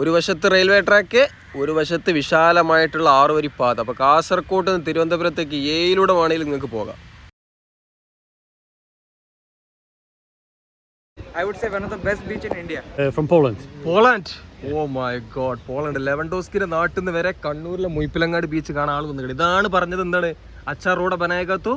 ഒരു വശത്ത് railway track ഒരു വശത്ത് വിശാലമായിട്ടുള്ള ആറുവരി പാത. അപ്പോൾ കാസർഗോഡ് നിന്ന് തിരുവനന്തപുരത്തേക്ക് ഏയിലൂടെ വേണമെങ്കിൽ നിങ്ങൾക്ക് പോകാം. I would say one of the best beach in India. Uh, from Poland. Poland? Oh my god Poland ലെവൻഡോസ്കിന്റെ നാട്ടിൽ നിന്ന് വരെ കണ്ണൂരിലെ മുയിപ്പിലങ്ങാട് ബീച്ച് കാണാൻ ആൾ വന്നിട്ടുണ്ട്. ഇതാണ് പറഞ്ഞത് എന്താണ്? അച്ചാർ റോഡ് ബനായകത്തു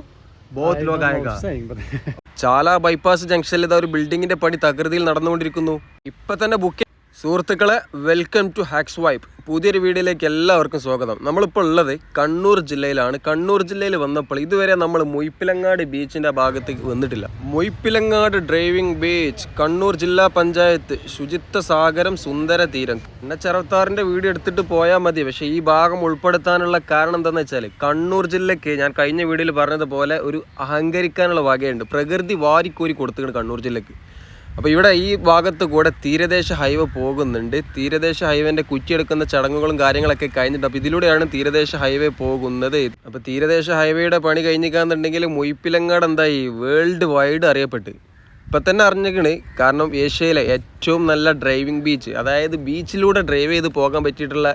ബോധ് ലോകായക. ചാല ബൈപ്പാസ് ജംഗ്ഷനിൽ ഇതാ ഒരു ബിൽഡിങ്ങിന്റെ പണി തകൃതിയിൽ നടന്നുകൊണ്ടിരിക്കുന്നു. ഇപ്പൊ തന്നെ ബുക്ക് സുഹൃത്തുക്കളെ വെൽക്കം ടു ഹാക്സ് വൈപ്പ് പുതിയൊരു വീഡിയോയിലേക്ക് എല്ലാവർക്കും സ്വാഗതം. നമ്മളിപ്പോൾ ഉള്ളത് കണ്ണൂർ ജില്ലയിലാണ്. കണ്ണൂർ ജില്ലയിൽ വന്നപ്പോൾ ഇതുവരെ നമ്മൾ മൊയ്പ്പിലങ്ങാട് ബീച്ചിന്റെ ഭാഗത്തേക്ക് വന്നിട്ടില്ല. മൊയ്പ്പിലങ്ങാട് ഡ്രൈവിംഗ് ബീച്ച് കണ്ണൂർ ജില്ലാ പഞ്ചായത്ത് ശുചിത്വ സാഗരം സുന്ദര തീരം. എണ്ണച്ചറത്താറിന്റെ വീഡിയോ എടുത്തിട്ട് പോയാൽ മതി. പക്ഷേ ഈ ഭാഗം ഉൾപ്പെടുത്താനുള്ള കാരണം എന്താണെന്ന് വെച്ചാൽ കണ്ണൂർ ജില്ലയ്ക്ക് ഞാൻ കഴിഞ്ഞ വീഡിയോയിൽ പറഞ്ഞതുപോലെ ഒരു അഹങ്കരിക്കാനുള്ള വകയുണ്ട്. പ്രകൃതി വാരിക്കോരി കൊടുത്തിട്ടുണ്ട് കണ്ണൂർ ജില്ലയ്ക്ക്. അപ്പോൾ ഇവിടെ ഈ ഭാഗത്ത് കൂടെ തീരദേശ ഹൈവേ പോകുന്നുണ്ട്. തീരദേശ ഹൈവേന്റെ കുറ്റിയെടുക്കുന്ന ചടങ്ങുകളും കാര്യങ്ങളൊക്കെ കഴിഞ്ഞിട്ട് അപ്പോൾ ഇതിലൂടെയാണ് തീരദേശ ഹൈവേ പോകുന്നത്. അപ്പോൾ തീരദേശ ഹൈവേയുടെ പണി കഴിഞ്ഞിക്കാന്നുണ്ടെങ്കിൽ മൊയ്പ്പിലങ്ങാട് എന്തായി വേൾഡ് വൈഡ് അറിയപ്പെട്ട്. ഇപ്പം തന്നെ അറിഞ്ഞിരിക്കണ് കാരണം ഏഷ്യയിലെ ഏറ്റവും നല്ല ഡ്രൈവിംഗ് ബീച്ച് അതായത് ബീച്ചിലൂടെ ഡ്രൈവ് ചെയ്ത് പോകാൻ പറ്റിയിട്ടുള്ള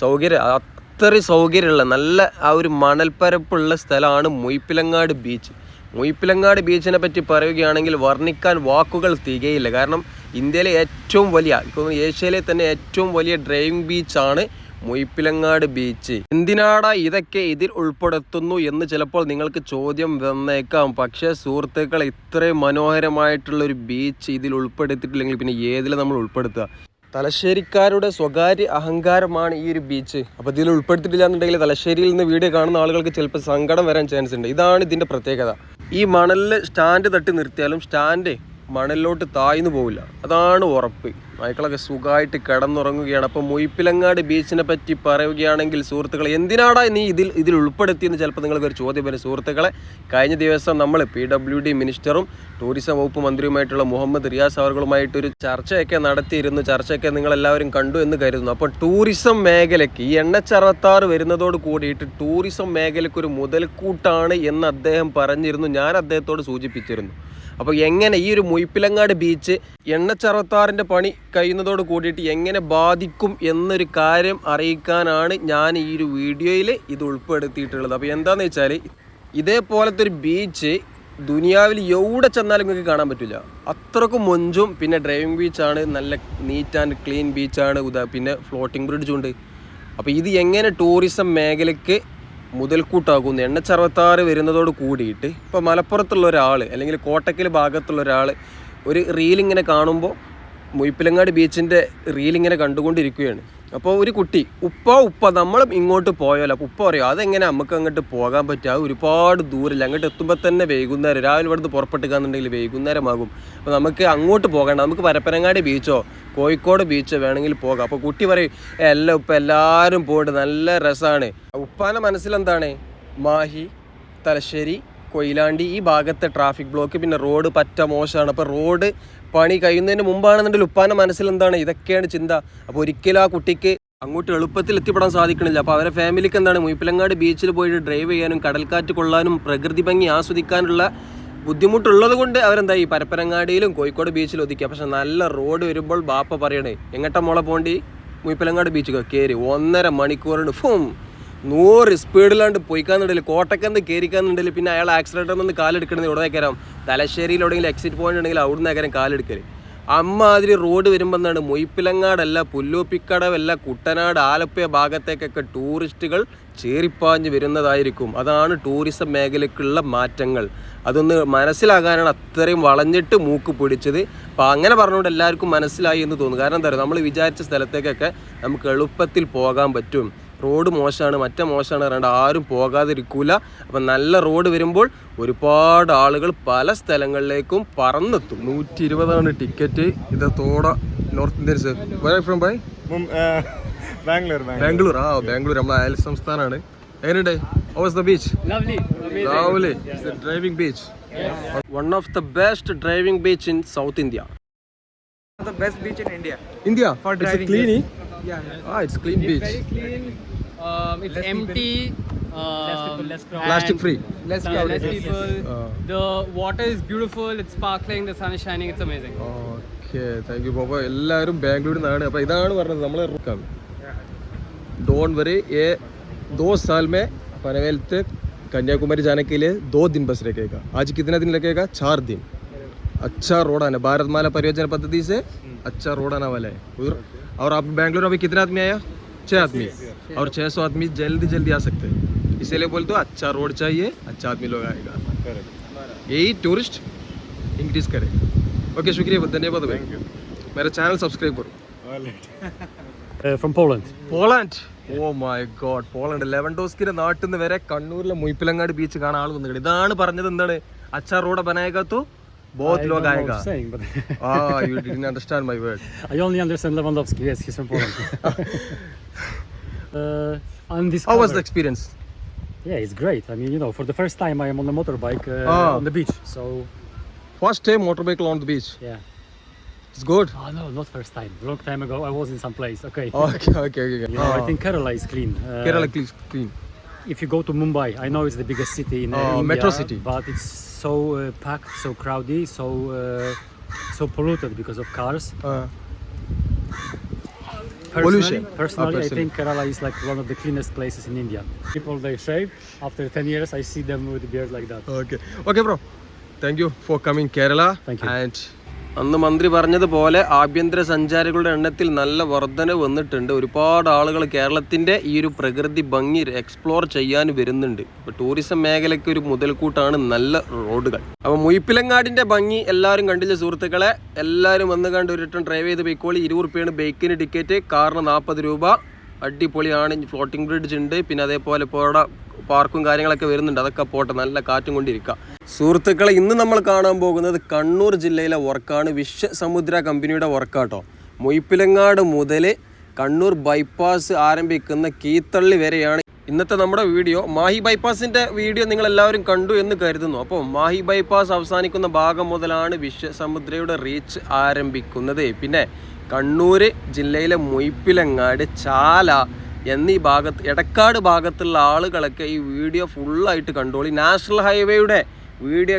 സൗകര്യം അത്രയും സൗകര്യമുള്ള നല്ല ആ ഒരു മണൽപ്പരപ്പുള്ള സ്ഥലമാണ് മൊയ്പ്പിലങ്ങാട് ബീച്ച്. മുയ്പ്പിലങ്ങാട് ബീച്ചിനെ പറ്റി പറയുകയാണെങ്കിൽ വർണിക്കാൻ വാക്കുകൾ തികയില്ല. കാരണം ഇന്ത്യയിലെ ഏറ്റവും വലിയ ഇപ്പോൾ ഏഷ്യയിലെ തന്നെ ഏറ്റവും വലിയ ഡ്രൈവിംഗ് ബീച്ചാണ് മുയ്പ്പിലങ്ങാട് ബീച്ച്. എന്തിനാടാ ഇതൊക്കെ ഇതിൽ ഉൾപ്പെടുത്തുന്നു എന്ന് ചിലപ്പോൾ നിങ്ങൾക്ക് ചോദ്യം വന്നേക്കാം. പക്ഷേ സുഹൃത്തുക്കൾ ഇത്രയും മനോഹരമായിട്ടുള്ള ഒരു ബീച്ച് ഇതിൽ ഉൾപ്പെടുത്തിയിട്ടില്ലെങ്കിൽ പിന്നെ ഏതിൽ നമ്മൾ ഉൾപ്പെടുത്തുക? തലശ്ശേരിക്കാരുടെ സ്വകാര്യ അഹങ്കാരമാണ് ഈ ഒരു ബീച്ച് അപ്പോൾ ഇതിൽ ഉൾപ്പെടുത്തിയിട്ടില്ല എന്നുണ്ടെങ്കിൽ തലശ്ശേരിയിൽ നിന്ന് വീഡിയോ കാണുന്ന ആളുകൾക്ക് ചിലപ്പോൾ സങ്കടം വരാൻ ചാൻസ് ഉണ്ട്. ഇതാണ് ഇതിന്റെ പ്രത്യേകത. ഈ മണലിൽ സ്റ്റാൻഡ് തട്ടി നിർത്തിയാലും സ്റ്റാൻഡ് മണലിലോട്ട് താഴ്ന്നു പോവില്ല. അതാണ് ഉറപ്പ്. മൈക്കളൊക്കെ സുഖമായിട്ട് കിടന്നുറങ്ങുകയാണ്. അപ്പോൾ മൊയ്പ്പിലങ്ങാട് ബീച്ചിനെ പറ്റി പറയുകയാണെങ്കിൽ സുഹൃത്തുക്കൾ എന്തിനാടാ നീ ഇതിൽ ഇതിൽ ഉൾപ്പെടുത്തിയെന്ന് ചിലപ്പോൾ നിങ്ങൾക്കൊരു ചോദ്യം വരും. സുഹൃത്തുക്കളെ കഴിഞ്ഞ ദിവസം നമ്മൾ പി ഡബ്ല്യു ഡി മിനിസ്റ്ററും ടൂറിസം വകുപ്പ് മന്ത്രിയുമായിട്ടുള്ള മുഹമ്മദ് റിയാസ് അവർകളുമായിട്ടൊരു ചർച്ചയൊക്കെ നടത്തിയിരുന്നു. ചർച്ചയൊക്കെ നിങ്ങളെല്ലാവരും കണ്ടു എന്ന് കരുതുന്നു. അപ്പോൾ ടൂറിസം മേഖലയ്ക്ക് ഈ എണ്ണച്ചറുപത്താറ് വരുന്നതോട് കൂടിയിട്ട് ടൂറിസം മേഖലയ്ക്ക് ഒരു മുതൽക്കൂട്ടാണ് എന്ന് അദ്ദേഹം പറഞ്ഞിരുന്നു. ഞാൻ അദ്ദേഹത്തോട് സൂചിപ്പിച്ചിരുന്നു. അപ്പോൾ എങ്ങനെ ഈ ഒരു മുയ്പ്പിലങ്ങാട് ബീച്ച് എണ്ണച്ചറത്താറിന്റെ പണി കഴിയുന്നതോട് കൂടിയിട്ട് എങ്ങനെ ബാധിക്കും എന്നൊരു കാര്യം അറിയിക്കാനാണ് ഞാൻ ഈ ഒരു വീഡിയോയിൽ ഇത് ഉൾപ്പെടുത്തിയിട്ടുള്ളത്. അപ്പോൾ എന്താണെന്ന് വെച്ചാൽ ഇതേപോലത്തെ ഒരു ബീച്ച് ദുനിയാവിൽ എവിടെ ചെന്നാലും നിങ്ങൾക്ക് കാണാൻ പറ്റില്ല. അത്രക്കും മൊഞ്ചും പിന്നെ ഡ്രൈവിംഗ് ബീച്ചാണ് നല്ല നീറ്റ് ആൻഡ് ക്ലീൻ ബീച്ചാണ് ഉദാ പിന്നെ ഫ്ലോട്ടിംഗ് ബ്രിഡ്ജും ഉണ്ട്. അപ്പോൾ ഇത് എങ്ങനെ ടൂറിസം മേഖലയ്ക്ക് മുതൽക്കൂട്ടാകുന്നു. എണ്ണച്ചറുപത്താറ് വരുന്നതോട് കൂടിയിട്ട് ഇപ്പോൾ മലപ്പുറത്തുള്ള ഒരാൾ അല്ലെങ്കിൽ കോട്ടക്കൽ ഭാഗത്തുള്ള ഒരാൾ ഒരു റീലിങ്ങനെ കാണുമ്പോൾ മുയ്പ്പിലങ്ങാട് ബീച്ചിന്റെ റീലിങ്ങനെ കണ്ടുകൊണ്ടിരിക്കുകയാണ്. അപ്പോൾ ഒരു കുട്ടി ഉപ്പ ഉപ്പ നമ്മൾ ഇങ്ങോട്ട് പോയാലോ? അപ്പോൾ ഉപ്പ പറയും അതെങ്ങനെ നമുക്ക് അങ്ങോട്ട് പോകാൻ പറ്റുക ഒരുപാട് ദൂരമില്ല അങ്ങോട്ട് എത്തുമ്പോൾ തന്നെ വൈകുന്നേരം രാവിലെ ഇവിടുന്ന് പുറപ്പെട്ടുകാന്നുണ്ടെങ്കിൽ വൈകുന്നേരമാകും. അപ്പോൾ നമുക്ക് അങ്ങോട്ട് പോകണ്ട നമുക്ക് പരപ്പനങ്ങാടി ബീച്ചോ കോഴിക്കോട് ബീച്ചോ വേണമെങ്കിൽ പോകാം. അപ്പോൾ കുട്ടി പറയും എല്ലാം ഉപ്പ എല്ലാവരും പോയിട്ട് നല്ല രസമാണ് ഉപ്പാന്റെ മനസ്സിലെന്താണ്? മാഹി തലശ്ശേരി കൊയിലാണ്ടി ഈ ഭാഗത്തെ ട്രാഫിക് ബ്ലോക്ക് പിന്നെ റോഡ് പറ്റ മോശമാണ് അപ്പോൾ റോഡ് പണി കഴിയുന്നതിന് മുമ്പാണെന്നുണ്ടെങ്കിൽ മനസ്സിൽ എന്താണ് ഇതൊക്കെയാണ് ചിന്ത. അപ്പോൾ ഒരിക്കലും ആ കുട്ടിക്ക് അങ്ങോട്ട് എളുപ്പത്തിൽ എത്തിപ്പെടാൻ സാധിക്കണില്ല. അപ്പോൾ അവരെ ഫാമിലിക്ക് എന്താണ്? മുയിപ്പിലങ്ങാട് ബീച്ചിൽ പോയിട്ട് ഡ്രൈവ് ചെയ്യാനും കടൽക്കാറ്റ് കൊള്ളാനും പ്രകൃതി ഭംഗി ആസ്വദിക്കാനുള്ള ബുദ്ധിമുട്ടുള്ളത് കൊണ്ട് അവരെന്താ ഈ പരപ്പനങ്ങാടിയിലും കോഴിക്കോട് ബീച്ചിലും ഒതുക്കുക പക്ഷെ നല്ല റോഡ് വരുമ്പോൾ ബാപ്പ പറയണേ എങ്ങട്ട മോളെ പോണ്ടി? മുയിപ്പിലങ്ങാട് ബീച്ചിൽ കയറി ഒന്നര മണിക്കൂറിന് ഫും നൂറ് സ്പീഡിലാണ്ട് പോയിക്കാന്നുണ്ടെങ്കിൽ കോട്ടക്കന്ന് കയറിക്കാന്നുണ്ടെങ്കിൽ പിന്നെ അയാൾ ആക്സിഡന്റിൽ നിന്ന് കാലെടുക്കണമെന്ന് ഇവിടെ കയറാം? തലശ്ശേരിയിൽ എവിടെയെങ്കിലും എക്സിറ്റ് പോയിന്റ് ഉണ്ടെങ്കിൽ അവിടുന്ന് കയറാൻ കാലെടുക്കൽ അമ്മാതിരി റോഡ് വരുമ്പോൾ എന്താണ്? മൊയ്പ്പിലങ്ങാടല്ല പുല്ലൂപ്പിക്കടവല്ല കുട്ടനാട് ആലപ്പുഴ ഭാഗത്തേക്കൊക്കെ ടൂറിസ്റ്റുകൾ ചേറിപ്പാഞ്ഞ് വരുന്നതായിരിക്കും. അതാണ് ടൂറിസം മേഖലയ്ക്കുള്ള മാറ്റങ്ങൾ. അതൊന്ന് മനസ്സിലാകാനാണ് അത്രയും വളഞ്ഞിട്ട് മൂക്ക് പിടിച്ചത്. അപ്പോൾ അങ്ങനെ പറഞ്ഞുകൊണ്ട് എല്ലാവർക്കും മനസ്സിലായി എന്ന് തോന്നുന്നു. കാരണം എന്താ പറയുക? നമ്മൾ വിചാരിച്ച സ്ഥലത്തേക്കൊക്കെ നമുക്ക് എളുപ്പത്തിൽ പോകാൻ പറ്റും. റോഡ് മോശമാണ് മറ്റേ മോശമാണ് പറയേണ്ട ആരും പോകാതിരിക്കൂല. അപ്പം നല്ല റോഡ് വരുമ്പോൾ ഒരുപാട് ആളുകൾ പല സ്ഥലങ്ങളിലേക്കും പറന്നെത്തും. നൂറ്റി ഇരുപതാണ് ടിക്കറ്റ് ഇത് തോട North Indian from by Bangalore. Bangalore. ആ ബാംഗ്ലൂർ നമ്മളെ അയൽ സംസ്ഥാനമാണ്. എങ്ങനെയുണ്ട്? How's the beach. രാവിലെ driving beach one of the best driving beach in South India the best beach in India. India For driving, ക്ലീനി Yeah, yeah. ആ it's clean beach very clean. Um, it's empty. Um, less people, plastic free Less yeah, crowded. less people. Uh. The water is beautiful. It's sparkling. The sun is shining. It's amazing. Okay okay thank you അപ്പോൾ എല്ലാവരും ബാംഗ്ലൂരിൽ നിന്നാണ് അപ്പോൾ ഇതാണ് പറഞ്ഞത് നമ്മളെ റൂക്കാണ് don't worry ये दो साल में पनवेल से कन्याकुमारी जाने के लिए दो दिन बस लगेगा आज कितना दिन लगेगा चार दिन अच्छा रोड आना भारतमाला परियोजना पद्धति से अच्छा रोड आने वाला है उधर और आप बैंगलोर अभी कितने आदमी आया छः आदमी और छः सौ आदमी जल्दी जल्दी आ सकते हैं इसीलिए बोलते हो अच्छा रोड चाहिए अच्छा आदमी लोग आएगा यही टूरिस्ट इंक्रीज करे ओके शुक्रिया धन्यवाद भाई मेरा चैनल सब्सक्राइब करो Uh, from Poland. Poland oh my god Poland ലെവൻഡോസ്കിന്റെ നാട്ടിൽ നിന്ന് വരെ കണ്ണൂരിലെ മുയ്പിലങ്ങാട് ബീച്ച് കാണാൻ ആൾ വന്നിട്ടുണ്ട് ഇതാണ് പറഞ്ഞത് എന്താണ് അച്ചാർ റോഡ് ബനായകത്തു बहुत I लोग आएगा saying, but ah, you didn't understand my word. I only understand Lewandowski. Yes, he's from Poland. uh, on this How was the experience? Yeah, it's great. I mean, you know, for the first time I am on a motorbike uh, Ah. on the beach. So First time motorbike on the beach. yeah. It's good. Oh no, not first time. Long time ago, I was in some place. Okay. Okay, okay, okay. okay. You know, I ah. think Kerala is clean. Uh, Kerala is clean. If you go to Mumbai, I know it's the biggest city in uh, ah, India, metro city. but it's so uh, packed, so crowded, so uh, so polluted because of cars. Uh. Personally, pollution. Personally, ah, I think Kerala is like one of the cleanest places in India. People they shave. After 10 years, I see them with beard like that. Okay. Okay, bro. Thank you for coming Kerala. Thank you. And അന്ന് മന്ത്രി പറഞ്ഞതുപോലെ ആഭ്യന്തര സഞ്ചാരികളുടെ എണ്ണത്തിൽ നല്ല വർധന വന്നിട്ടുണ്ട്. ഒരുപാട് ആളുകൾ കേരളത്തിന്റെ ഈ ഒരു പ്രകൃതി ഭംഗി എക്സ്പ്ലോർ ചെയ്യാൻ വരുന്നുണ്ട്. ഇപ്പോൾ ടൂറിസം മേഖലയ്ക്ക് ഒരു മുതൽക്കൂട്ടാണ് നല്ല റോഡുകൾ. അപ്പോൾ മുയിപ്പിലങ്ങാടിന്റെ ഭംഗി എല്ലാവരും കണ്ടില്ല സുഹൃത്തുക്കളെ? എല്ലാവരും വന്ന് കണ്ട് ഒരു ഡ്രൈവ് ചെയ്ത് പോയിക്കോളി. ഇരുപത് റുപ്യാണ് ബൈക്കിന് ടിക്കറ്റ് കാറിന് നാൽപ്പത് രൂപ. അടിപൊളിയാണ്. ഫ്ലോട്ടിംഗ് ബ്രിഡ്ജ് ഉണ്ട്. പിന്നെ അതേപോലെ ഇപ്പോൾ പാർക്കും കാര്യങ്ങളൊക്കെ വരുന്നുണ്ട്. അതൊക്കെ പോട്ടെ. നല്ല കാറ്റും കൊണ്ടിരിക്കുക സുഹൃത്തുക്കളെ ഇന്ന് നമ്മൾ കാണാൻ പോകുന്നത് കണ്ണൂർ ജില്ലയിലെ വർക്കാണ്. വിശ്വസമുദ്ര കമ്പനിയുടെ വർക്കാട്ടോ. മൊയ്പ്പിലങ്ങാട് മുതൽ കണ്ണൂർ ബൈപ്പാസ് ആരംഭിക്കുന്ന കീത്തള്ളി വരെയാണ് ഇന്നത്തെ നമ്മുടെ വീഡിയോ. മാഹി ബൈപ്പാസിന്റെ വീഡിയോ നിങ്ങൾ എല്ലാവരും കണ്ടു എന്ന് കരുതുന്നു. അപ്പോൾ മാഹി ബൈപ്പാസ് അവസാനിക്കുന്ന ഭാഗം മുതലാണ് വിശ്വസമുദ്രയുടെ റീച്ച് ആരംഭിക്കുന്നത്. പിന്നെ കണ്ണൂർ ജില്ലയിലെ മൊയ്പ്പിലങ്ങാട് ചാല എന്നീ ഭാഗത്ത് എടക്കാട് ഭാഗത്തുള്ള ആളുകളൊക്കെ ഈ വീഡിയോ ഫുള്ളായിട്ട് കണ്ടോളി നാഷണൽ ഹൈവേയുടെ വീഡിയോ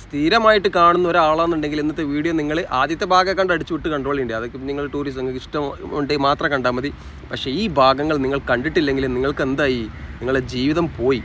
സ്ഥിരമായിട്ട് കാണുന്ന ഒരാളാണെന്നുണ്ടെങ്കിൽ ഇന്നത്തെ വീഡിയോ നിങ്ങൾ ആദ്യത്തെ ഭാഗം കണ്ട് അടിച്ചു വിട്ട് കണ്ടോളിയുണ്ട് അതൊക്കെ നിങ്ങൾ ടൂറിസ്റ്റ് നിങ്ങൾക്ക് ഇഷ്ടം ഉണ്ടെങ്കിൽ മാത്രം കണ്ടാൽ മതി. പക്ഷേ ഈ ഭാഗങ്ങൾ നിങ്ങൾ കണ്ടിട്ടില്ലെങ്കിൽ നിങ്ങൾക്ക് എന്തായി? നിങ്ങളുടെ ജീവിതം പോയി.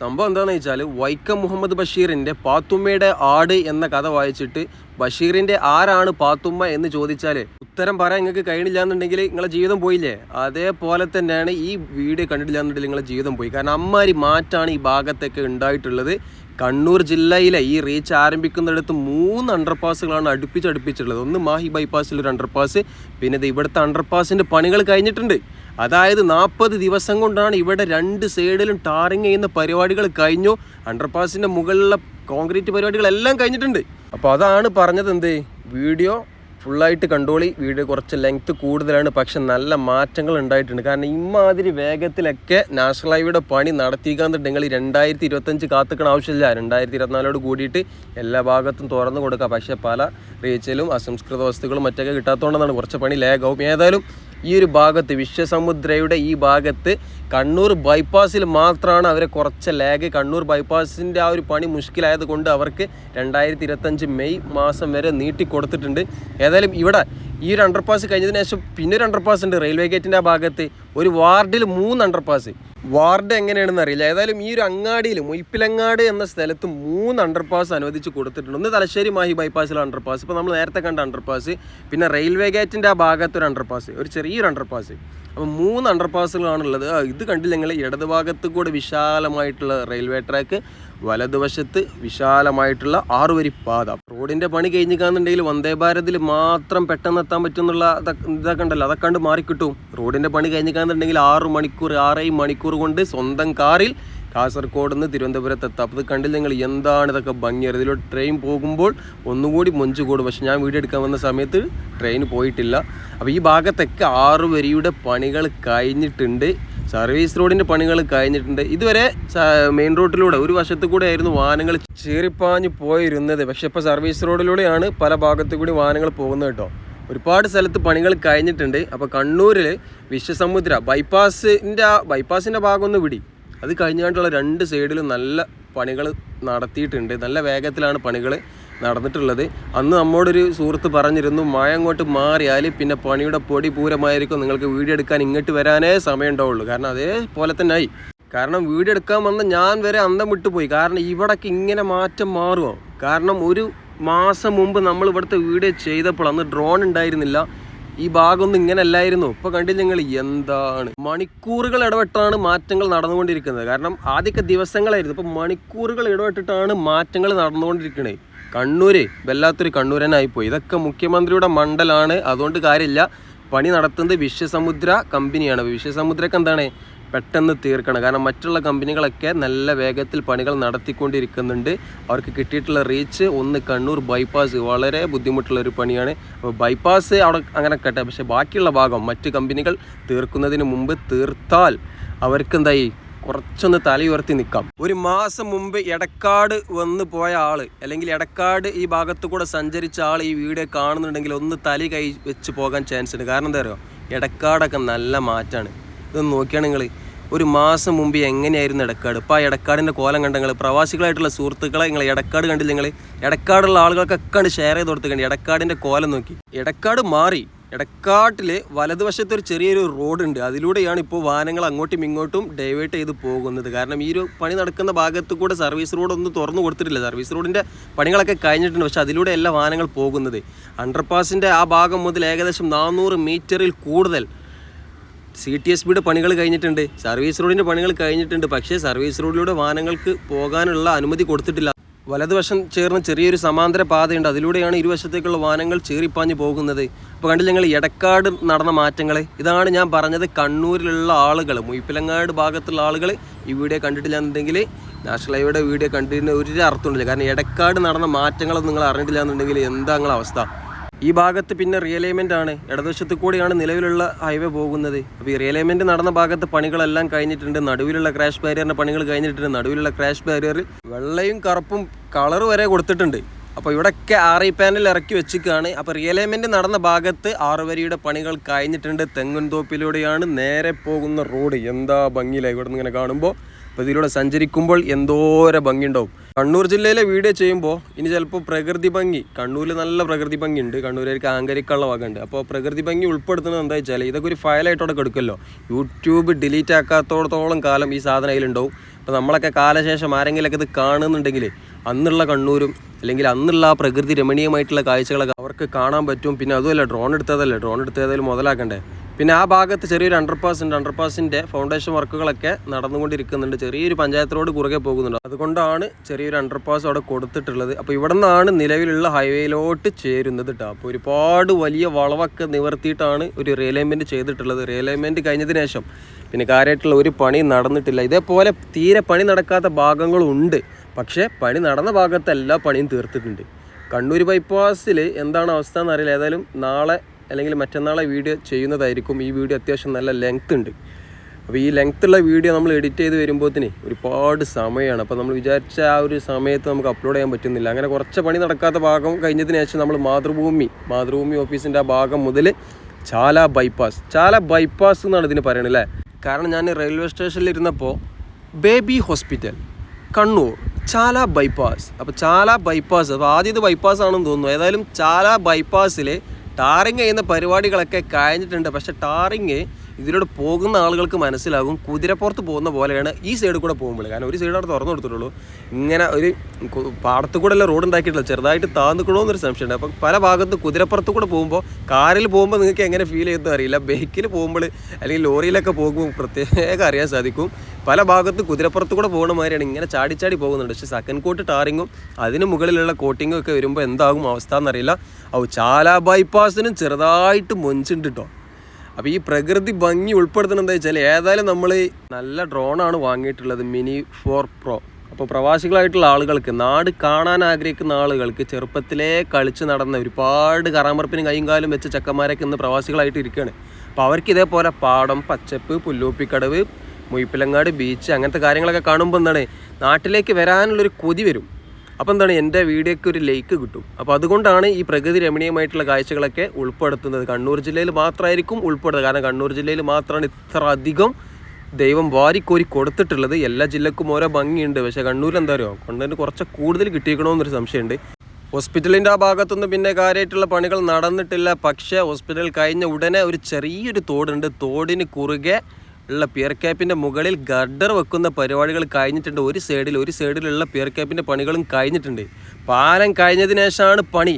സംഭവം എന്താണെന്ന് വെച്ചാൽ വൈക്കം മുഹമ്മദ് ബഷീറിന്റെ പാത്തുമ്മയുടെ ആട് എന്ന കഥ വായിച്ചിട്ട് ബഷീറിന്റെ ആരാണ് പാത്തുമ്മ എന്ന് ചോദിച്ചാൽ ഉത്തരം പറയാൻ നിങ്ങൾക്ക് കഴിയണില്ല എന്നുണ്ടെങ്കിൽ നിങ്ങളെ ജീവിതം പോയില്ലേ? അതേപോലെ തന്നെയാണ് ഈ വീഡിയോ കണ്ടിട്ടില്ല എന്നുണ്ടെങ്കിൽ നിങ്ങളെ ജീവിതം പോയി. കാരണം അമ്മാരി മാറ്റാണ് ഈ ഭാഗത്തൊക്കെ ഉണ്ടായിട്ടുള്ളത്. കണ്ണൂർ ജില്ലയിലെ ഈ റീച്ച് ആരംഭിക്കുന്നിടത്ത് മൂന്ന് അണ്ടർപാസുകളാണ് അടുപ്പിച്ച് അടുപ്പിച്ചിട്ടുള്ളത് ഒന്ന് മാഹി ബൈപ്പാസിൽ ഒരു അണ്ടർപാസ് പിന്നെ ഇവിടുത്തെ അണ്ടർപാസിന്റെ പണികൾ കഴിഞ്ഞിട്ടുണ്ട്. അതായത് നാൽപ്പത് ദിവസം കൊണ്ടാണ് ഇവിടെ രണ്ട് സൈഡിലും ടാറിങ് ചെയ്യുന്ന പരിപാടികൾ കഴിഞ്ഞു. അണ്ടർപാസിന്റെ മുകളിലുള്ള കോൺക്രീറ്റ് പരിപാടികളെല്ലാം കഴിഞ്ഞിട്ടുണ്ട്. അപ്പോൾ അതാണ് പറഞ്ഞത് എന്ത്? വീഡിയോ ഫുള്ളായിട്ട് കണ്ടോളി. വീഡിയോ കുറച്ച് ലെങ്ത് കൂടുതലാണ്. പക്ഷെ നല്ല മാറ്റങ്ങൾ ഉണ്ടായിട്ടുണ്ട്. കാരണം ഇമാതിരി വേഗത്തിലൊക്കെ നാഷണൽ ഹൈവേയുടെ പണി നടത്തിക്കാന്നുണ്ടെങ്കിൽ രണ്ടായിരത്തി ഇരുപത്തഞ്ച് കാത്തുക്കണ ആവശ്യമില്ല. രണ്ടായിരത്തി ഇരുപത്തിനാലോട് കൂടിയിട്ട് എല്ലാ ഭാഗത്തും തുറന്നു കൊടുക്കുക പക്ഷേ പല റീച്ചിലും അസംസ്കൃത വസ്തുക്കളും മറ്റൊക്കെ കിട്ടാത്തതുകൊണ്ടാണ് കുറച്ച് പണി ലാഗാവും ഏതായാലും ഈ ഒരു ഭാഗത്ത് വിശ്വസമുദ്രയുടെ ഈ ഭാഗത്ത് കണ്ണൂർ ബൈപ്പാസിൽ മാത്രമാണ് അവരെ കുറച്ച് ലാഗ് കണ്ണൂർ ബൈപ്പാസിന്റെ ആ ഒരു പണി മുഷ്കിലായത് കൊണ്ട് അവർക്ക് രണ്ടായിരത്തി ഇരുപത്തഞ്ച് മെയ് മാസം വരെ നീട്ടി കൊടുത്തിട്ടുണ്ട്. ഏതായാലും ഇവിടെ ഈ ഒരു അണ്ടർപാസ് കഴിഞ്ഞതിന് ശേഷം പിന്നെ ഒരു അണ്ടർപാസ് ഉണ്ട് റെയിൽവേ ഗേറ്റിന്റെ ആ ഭാഗത്ത്. ഒരു വാർഡിൽ മൂന്ന് അണ്ടർപാസ് വാർഡ് എങ്ങനെയാണെന്ന് അറിയില്ല. ഏതായാലും ഈ ഒരു അങ്ങാടിയിൽ മുയ്പ്പിലങ്ങാട് എന്ന സ്ഥലത്ത് മൂന്ന് അണ്ടർപാസ് അനുവദിച്ച് കൊടുത്തിട്ടുണ്ട്. ഒന്ന് തലശ്ശേരി മാഹി ബൈപ്പാസിലെ അണ്ടർപാസ് ഇപ്പോൾ നമ്മൾ നേരത്തെ കണ്ട അണ്ടർപാസ് പിന്നെ റെയിൽവേ ഗേറ്റിന്റെ ആ ഭാഗത്ത് ഒരു അണ്ടർപാസ് ഒരു ചെറിയൊരു അണ്ടർപാസ് അപ്പോൾ മൂന്ന് അണ്ടർപാസുകളാണുള്ളത് പാസുകളാണുള്ളത് ഇത് കണ്ടില്ലെങ്കിൽ ഇടത് ഭാഗത്ത് കൂടെ വിശാലമായിട്ടുള്ള റെയിൽവേ ട്രാക്ക് വലതുവശത്ത് വിശാലമായിട്ടുള്ള ആറുവരി പാത. റോഡിന്റെ പണി കഴിഞ്ഞിക്കാന്നുണ്ടെങ്കിൽ വന്ദേ ഭാരതിൽ മാത്രം പെട്ടെന്ന് എത്താൻ പറ്റുന്നുള്ള ഇതൊക്കെ ഉണ്ടല്ലോ. അതൊക്കെ കണ്ട് മാറിക്കിട്ടും. റോഡിന്റെ പണി കഴിഞ്ഞിക്കാന്നുണ്ടെങ്കിൽ ആറ് മണിക്കൂർ ആറേ മണിക്കൂർ കൊണ്ട് സ്വന്തം കാറിൽ കാസർഗോഡ് നിന്ന് തിരുവനന്തപുരത്ത് എത്താം അപ്പോൾ ഇത് കണ്ടില്ല നിങ്ങൾ എന്താണ് ഇതൊക്കെ ഭംഗിയത് ഇതിലൂടെ ട്രെയിൻ പോകുമ്പോൾ ഒന്നുകൂടി മൊഞ്ച് കൂടും. പക്ഷെ ഞാൻ വീഡിയോ എടുക്കാൻ വന്ന സമയത്ത് ട്രെയിൻ പോയിട്ടില്ല. അപ്പോൾ ഈ ഭാഗത്തൊക്കെ ആറ് വരിയുടെ പണികൾ കഴിഞ്ഞിട്ടുണ്ട്. സർവീസ് റോഡിന്റെ പണികൾ കഴിഞ്ഞിട്ടുണ്ട്. ഇതുവരെ മെയിൻ റോഡിലൂടെ ഒരു വശത്തു കൂടെ ആയിരുന്നു വാഹനങ്ങൾ ചീറിപ്പാഞ്ഞ് പോയിരുന്നത്. പക്ഷെ ഇപ്പോൾ സർവീസ് റോഡിലൂടെയാണ് പല ഭാഗത്തു കൂടി വാഹനങ്ങൾ പോകുന്നത് കേട്ടോ. ഒരുപാട് സ്ഥലത്ത് പണികൾ കഴിഞ്ഞിട്ടുണ്ട്. അപ്പോൾ കണ്ണൂരിൽ വിശ്വസമുദ്ര ബൈപ്പാസിന്റെ ആ ബൈപ്പാസിന്റെ ഭാഗം ഒന്ന് വിടി. അത് കഴിഞ്ഞാണ്ടുള്ള രണ്ട് സൈഡിലും നല്ല പണികൾ നടത്തിയിട്ടുണ്ട്. നല്ല വേഗത്തിലാണ് പണികൾ നടന്നിട്ടുള്ളത്. അന്ന് നമ്മോടൊരു സുഹൃത്ത് പറഞ്ഞിരുന്നു മഴ അങ്ങോട്ട് മാറിയാൽ പിന്നെ പണിയുടെ പൊടി പൂരമായിരിക്കും. നിങ്ങൾക്ക് വീഡിയോ എടുക്കാൻ ഇങ്ങോട്ട് വരാനേ സമയം ഉണ്ടാവുള്ളൂ കാരണം അതേപോലെ തന്നെ ആയി. കാരണം വീഡിയോ എടുക്കാൻ വന്ന ഞാൻ വരെ അന്തം വിട്ടുപോയി. കാരണം ഇവിടേക്ക് ഇങ്ങനെ മാറ്റം മാറുമോ കാരണം ഒരു മാസം മുമ്പ് നമ്മൾ ഇവിടുത്തെ വീഡിയോ ചെയ്തപ്പോൾ അന്ന് ഡ്രോൺ ഉണ്ടായിരുന്നില്ല. ഈ ഭാഗമൊന്നും ഇങ്ങനെ അല്ലായിരുന്നു. ഇപ്പൊ കണ്ടില്ല നിങ്ങൾ എന്താണ്? മണിക്കൂറുകൾ ഇടപെട്ടാണ് മാറ്റങ്ങൾ നടന്നുകൊണ്ടിരിക്കുന്നത്. കാരണം ആദ്യമൊക്കെ ദിവസങ്ങളായിരുന്നു. ഇപ്പൊ മണിക്കൂറുകൾ ഇടപെട്ടിട്ടാണ് മാറ്റങ്ങൾ നടന്നുകൊണ്ടിരിക്കുന്നത് കണ്ണൂര് വല്ലാത്തൊരു കണ്ണൂരനായി പോയി ഇതൊക്കെ മുഖ്യമന്ത്രിയുടെ മണ്ഡലാണ്. അതുകൊണ്ട് കാര്യമില്ല. പണി നടത്തുന്നത് വിശ്വസമുദ്ര കമ്പനിയാണ്. വിശ്വസമുദ്രക്ക് എന്താണ്? പെട്ടെന്ന് തീർക്കണം. കാരണം മറ്റുള്ള കമ്പനികളൊക്കെ നല്ല വേഗത്തിൽ പണികൾ നടത്തിക്കൊണ്ടിരിക്കുന്നുണ്ട്. അവർക്ക് കിട്ടിയിട്ടുള്ള റീച്ച് ഒന്ന് കണ്ണൂർ ബൈപ്പാസ് വളരെ ബുദ്ധിമുട്ടുള്ള ഒരു പണിയാണ്. അപ്പോൾ ബൈപ്പാസ് അവിടെ അങ്ങനെ കട്ടെ. പക്ഷേ ബാക്കിയുള്ള ഭാഗം മറ്റ് കമ്പനികൾ തീർക്കുന്നതിന് മുമ്പ് തീർത്താൽ അവർക്ക് എന്തായി കുറച്ചൊന്ന് തലയുയർത്തി നിൽക്കാം. ഒരു മാസം മുമ്പ് എടക്കാട് വന്ന് പോയ ആൾ അല്ലെങ്കിൽ എടക്കാട് ഈ ഭാഗത്ത് കൂടെ സഞ്ചരിച്ച ആൾ ഈ വീഡിയോ കാണുന്നുണ്ടെങ്കിൽ ഒന്ന് തലി കൈ വെച്ച് പോകാൻ ചാൻസ് ഉണ്ട്. കാരണം എന്താ പറയുക എടക്കാടൊക്കെ നല്ല മാറ്റാണ്. ഇതൊന്ന് നോക്കിയാണ് നിങ്ങൾ ഒരു മാസം മുമ്പ് എങ്ങനെയായിരുന്നു എടക്കാട്? ഇപ്പോൾ ആ എടക്കാടിന്റെ കോലം കണ്ട നിങ്ങൾ പ്രവാസികളായിട്ടുള്ള സുഹൃത്തുക്കളെ നിങ്ങൾ എടക്കാട് കണ്ടില്ല നിങ്ങൾ എടക്കാടുള്ള ആളുകൾക്കൊക്കെ ഷെയർ ചെയ്ത് കൊടുത്തുകൊണ്ട് എടക്കാടിന്റെ കോലം നോക്കി. എടക്കാട് മാറി. എടക്കാട്ടിൽ വലതുവശത്ത് ഒരു ചെറിയൊരു റോഡുണ്ട് അതിലൂടെയാണ് ഇപ്പോൾ വാഹനങ്ങൾ അങ്ങോട്ടും ഇങ്ങോട്ടും ഡൈവേർട്ട് ചെയ്ത് പോകുന്നത്. കാരണം ഈ ഒരു പണി നടക്കുന്ന ഭാഗത്ത് കൂടെ സർവീസ് റോഡൊന്നും തുറന്നു കൊടുത്തിട്ടില്ല. സർവീസ് റോഡിന്റെ പണികളൊക്കെ കഴിഞ്ഞിട്ടുണ്ട്. പക്ഷേ അതിലൂടെ എല്ലാ വാഹനങ്ങൾ പോകുന്നത്. അണ്ടർപാസിന്റെ ആ ഭാഗം മുതൽ ഏകദേശം നാനൂറ് മീറ്ററിൽ കൂടുതൽ സി ടി എസ് ബിയുടെ പണികൾ കഴിഞ്ഞിട്ടുണ്ട്. സർവീസ് റോഡിന്റെ പണികൾ കഴിഞ്ഞിട്ടുണ്ട്. പക്ഷേ സർവീസ് റോഡിലൂടെ വാഹനങ്ങൾക്ക് പോകാനുള്ള അനുമതി കൊടുത്തിട്ടില്ല. വലതുവശം ചേർന്ന് ചെറിയൊരു സമാന്തര പാതയുണ്ട്. അതിലൂടെയാണ് ഇരുവശത്തേക്കുള്ള വാഹനങ്ങൾ ചേറിപ്പാഞ്ഞ് പോകുന്നത്. അപ്പോൾ കണ്ടില്ല ഞങ്ങൾ എടക്കാട് നടന്ന മാറ്റങ്ങളെ? ഇതാണ് ഞാൻ പറഞ്ഞത് കണ്ണൂരിലുള്ള ആളുകൾ മുയ്പ്പിലങ്ങാട് ഭാഗത്തുള്ള ആളുകൾ ഈ വീഡിയോ കണ്ടിട്ടില്ല എന്നുണ്ടെങ്കിൽ നാഷണൽ ഹൈവേയുടെ വീഡിയോ കണ്ടതിന് ഒരു അർത്ഥമുണ്ടല്ലോ കാരണം എടക്കാട് നടന്ന മാറ്റങ്ങളൊന്നും നിങ്ങൾ അറിഞ്ഞിട്ടില്ല എന്നുണ്ടെങ്കിൽ എന്താ നിങ്ങളെ അവസ്ഥ? ഈ ഭാഗത്ത് പിന്നെ റിയലൈൻമെന്റ് ആണ്. ഇടതുവശത്ത് കൂടിയാണ് നിലവിലുള്ള ഹൈവേ പോകുന്നത്. അപ്പോൾ ഈ റിയലൈൻമെന്റ് നടന്ന ഭാഗത്ത് പണികളെല്ലാം കഴിഞ്ഞിട്ടുണ്ട്. നടുവിലുള്ള ക്രാഷ് ബാരിയറിന്റെ പണികൾ കഴിഞ്ഞിട്ടുണ്ട്. നടുവിലുള്ള ക്രാഷ് ബാരിയറിൽ വെള്ളയും കറുപ്പും കളർ വരെ കൊടുത്തിട്ടുണ്ട്. അപ്പോൾ ഇവിടെയൊക്കെ ആർ പാനൽ ഇറക്കി വെച്ചിരിക്കുകയാണ്. അപ്പോൾ റിയലൈൻമെന്റ് നടന്ന ഭാഗത്ത് ആറുവരിയുടെ പണികൾ കഴിഞ്ഞിട്ടുണ്ട്. തെങ്ങുംതോപ്പിലൂടെയാണ് നേരെ പോകുന്ന റോഡ് എന്താ ഭംഗിയില്ല ഇവിടെ നിന്ന് ഇങ്ങനെ കാണുമ്പോൾ അപ്പോൾ ഇതിലൂടെ സഞ്ചരിക്കുമ്പോൾ എന്തോരം ഭംഗിയുണ്ടാവും. കണ്ണൂർ ജില്ലയിലെ വീഡിയോ ചെയ്യുമ്പോൾ ഇനി ചിലപ്പോൾ പ്രകൃതി ഭംഗി കണ്ണൂരിൽ നല്ല പ്രകൃതി ഭംഗി ഉണ്ട് കണ്ണൂരേക്ക് ആങ്കരിക്കുള്ള വകുണ്ട് അപ്പോൾ പ്രകൃതി ഭംഗി ഉൾപ്പെടുത്തുന്നത് എന്താ വെച്ചാൽ ഇതൊക്കെ ഒരു ഫയലായിട്ടോടെ കൊടുക്കുമല്ലോ യൂട്യൂബ് ഡിലീറ്റ് ആക്കാത്തോടത്തോളം കാലം ഈ സാധനം അതിലുണ്ടാവും അപ്പോൾ നമ്മളൊക്കെ കാലശേഷം ആരെങ്കിലൊക്കെ ഇത് കാണുന്നുണ്ടെങ്കിൽ അന്നുള്ള കണ്ണൂരും അല്ലെങ്കിൽ അന്നുള്ള ആ പ്രകൃതി രമണീയമായിട്ടുള്ള കാഴ്ചകളൊക്കെ അവർക്ക് കാണാൻ പറ്റും. പിന്നെ അതുമല്ല ഡ്രോൺ എടുത്തതല്ലേ? ഡ്രോൺ എടുത്തതായാലും മുതലാക്കണ്ടേ? പിന്നെ ആ ഭാഗത്ത് ചെറിയൊരു അണ്ടർപാസ് ഉണ്ട്. അണ്ടർപാസിന്റെ ഫൗണ്ടേഷൻ വർക്കുകളൊക്കെ നടന്നുകൊണ്ടിരിക്കുന്നുണ്ട്. ചെറിയൊരു പഞ്ചായത്ത് റോഡ് കുറുകെ പോകുന്നുണ്ട്. അതുകൊണ്ടാണ് ചെറിയൊരു അണ്ടർപാസ് അവിടെ കൊടുത്തിട്ടുള്ളത്. അപ്പോൾ ഇവിടെ നിന്നാണ് നിലവിലുള്ള ഹൈവേയിലോട്ട് ചേരുന്നത് കേട്ടോ അപ്പോൾ ഒരുപാട് വലിയ വളവൊക്കെ നിവർത്തിയിട്ടാണ് ഒരു റിയലൈൻമെന്റ് ചെയ്തിട്ടുള്ളത്. റിയലൈൻമെന്റ് കഴിഞ്ഞതിന് ശേഷം പിന്നെ കാര്യമായിട്ടുള്ള ഒരു പണി നടന്നിട്ടില്ല. ഇതേപോലെ തീരെ പണി നടക്കാത്ത ഭാഗങ്ങളുണ്ട്. പക്ഷേ പണി നടന്ന ഭാഗത്ത് എല്ലാ പണിയും തീർത്തിട്ടുണ്ട്. കണ്ണൂർ ബൈപ്പാസിൽ എന്താണ് അവസ്ഥ എന്നറിയില്ല ഏതായാലും നാളെ അല്ലെങ്കിൽ മറ്റന്നാളെ വീഡിയോ ചെയ്യുന്നതായിരിക്കും. ഈ വീഡിയോ അത്യാവശ്യം നല്ല ലെങ്ത് ഉണ്ട്. അപ്പോൾ ഈ ലെങ്ത് ഉള്ള വീഡിയോ നമ്മൾ എഡിറ്റ് ചെയ്ത് വരുമ്പോഴത്തേന് ഒരുപാട് സമയമാണ് അപ്പോൾ നമ്മൾ വിചാരിച്ച ആ ഒരു സമയത്ത് നമുക്ക് അപ്ലോഡ് ചെയ്യാൻ പറ്റുന്നില്ല. അങ്ങനെ കുറച്ച് പണി നടക്കാത്ത ഭാഗം കഴിഞ്ഞതിന് ശേഷം നമ്മൾ മാതൃഭൂമി മാതൃഭൂമി ഓഫീസിന്റെ ആ ഭാഗം മുതൽ ചാല ബൈപ്പാസ്. ചാല ബൈപ്പാസ് എന്നാണ് ഇതിന് പറയണത് അല്ലേ? കാരണം ഞാൻ റെയിൽവേ സ്റ്റേഷനിൽ ഇരുന്നപ്പോൾ baby hospital Kannur. Chala bypass അപ്പോൾ ചാല ബൈപ്പാസ് അപ്പോൾ ആദ്യം ഇത് ബൈപ്പാസ് ആണെന്ന് തോന്നുന്നു. ഏതായാലും ചാല ബൈപ്പാസിൽ ടാറിങ് ചെയ്യുന്ന പരിപാടികളൊക്കെ കഴിഞ്ഞിട്ടുണ്ട്. പക്ഷേ ടാറിങ് ഇതിലൂടെ പോകുന്ന ആളുകൾക്ക് മനസ്സിലാകും കുതിരപ്പുറത്ത് പോകുന്ന പോലെയാണ് ഈ സൈഡിൽ കൂടെ പോകുമ്പോൾ. കാരണം ഒരു സൈഡ് അവിടെ തുറന്നു കൊടുത്തിട്ടുള്ളൂ. ഇങ്ങനെ ഒരു പാടത്തു കൂടെ അല്ല റോഡ് ഉണ്ടാക്കിയിട്ടില്ല ചെറുതായിട്ട് താന്നിക്കണോ എന്നൊരു സംശയമുണ്ട്. അപ്പം പല ഭാഗത്ത് കുതിരപ്പുറത്ത് കൂടെ പോകുമ്പോൾ കാറിൽ പോകുമ്പോൾ നിങ്ങൾക്ക് എങ്ങനെ ഫീൽ ചെയ്യുന്നത് അറിയില്ല. ബൈക്കിൽ പോകുമ്പോൾ അല്ലെങ്കിൽ ലോറിയിലൊക്കെ പോകുമ്പോൾ പ്രത്യേകം അറിയാൻ സാധിക്കും. പല ഭാഗത്ത് കുതിരപ്പുറത്ത് കൂടെ പോകുന്ന മാതിരിയാണ് ഇങ്ങനെ ചാടി ചാടി പോകുന്നുണ്ട്. പക്ഷേ സെക്കൻഡ് കോട്ട് ടാറിങ്ങും അതിന് മുകളിലുള്ള കോട്ടിങ്ങും ഒക്കെ വരുമ്പോൾ എന്താകും അവസ്ഥ എന്നറിയില്ല. ഔ ചാല ബൈപ്പാസിനും ചെറുതായിട്ട് മൊഞ്ചുണ്ട് കേട്ടോ അപ്പോൾ ഈ പ്രകൃതി ഭംഗി ഉൾപ്പെടുത്തണം എന്താ വെച്ചാൽ ഏതായാലും നമ്മൾ നല്ല ഡ്രോണാണ് വാങ്ങിയിട്ടുള്ളത് മിനി ഫോർ പ്രോ. അപ്പോൾ പ്രവാസികളായിട്ടുള്ള ആളുകൾക്ക് നാട് കാണാൻ ആഗ്രഹിക്കുന്ന ആളുകൾക്ക് ചെറുപ്പത്തിലേ കളിച്ച് നടന്ന ഒരുപാട് കറാമറപ്പിനും കൈയും കാലും വെച്ച ചെക്കന്മാരൊക്കെ ഇന്ന് പ്രവാസികളായിട്ട് ഇരിക്കുകയാണ് അപ്പോൾ അവർക്ക് ഇതേപോലെ പാടം പച്ചപ്പ് പുല്ലൂപ്പിക്കടവ് മുയ്പ്പിലങ്ങാട് ബീച്ച് അങ്ങനത്തെ കാര്യങ്ങളൊക്കെ കാണുമ്പോൾ എന്താണ് നാട്ടിലേക്ക് വരാനുള്ളൊരു കൊതി വരും. അപ്പോൾ എന്താണ് എന്റെ വീഡിയോയ്ക്ക് ഒരു ലൈക്ക് കിട്ടും. അപ്പോൾ അതുകൊണ്ടാണ് ഈ പ്രകൃതി രമണീയമായിട്ടുള്ള കാഴ്ചകളൊക്കെ ഉൾപ്പെടുത്തുന്നത്. കണ്ണൂർ ജില്ലയിൽ മാത്രമായിരിക്കും ഉൾപ്പെടുന്നത്. കാരണം കണ്ണൂർ ജില്ലയിൽ മാത്രമാണ് ഇത്ര അധികം ദൈവം വാരിക്കോരി കൊടുത്തിട്ടുള്ളത്. എല്ലാ ജില്ലക്കും ഓരോ ഭംഗിയുണ്ട്. പക്ഷേ കണ്ണൂരിൽ എന്താ പറയുക കണ്ണൂരിന് കുറച്ച് കൂടുതൽ കിട്ടിയിരിക്കണമെന്നൊരു സംശയമുണ്ട്. ഹോസ്പിറ്റലിന്റെ ആ ഭാഗത്തൊന്നും പിന്നെ കാര്യമായിട്ടുള്ള പണികൾ നടന്നിട്ടില്ല. പക്ഷേ ഹോസ്പിറ്റൽ കഴിഞ്ഞ ഉടനെ ഒരു ചെറിയൊരു തോടുണ്ട്. തോടിന് കുറുകെ ഉള്ള പിയർ ക്യാപ്പിന്റെ മുകളിൽ ഗർഡർ വെക്കുന്ന പരിപാടികൾ കഴിഞ്ഞിട്ടുണ്ട്. ഒരു സൈഡിൽ ഒരു സൈഡിലുള്ള പിയർ ക്യാപ്പിന്റെ പണികളും കഴിഞ്ഞിട്ടുണ്ട്. പാലം കഴിഞ്ഞതിന് ശേഷമാണ് പണി.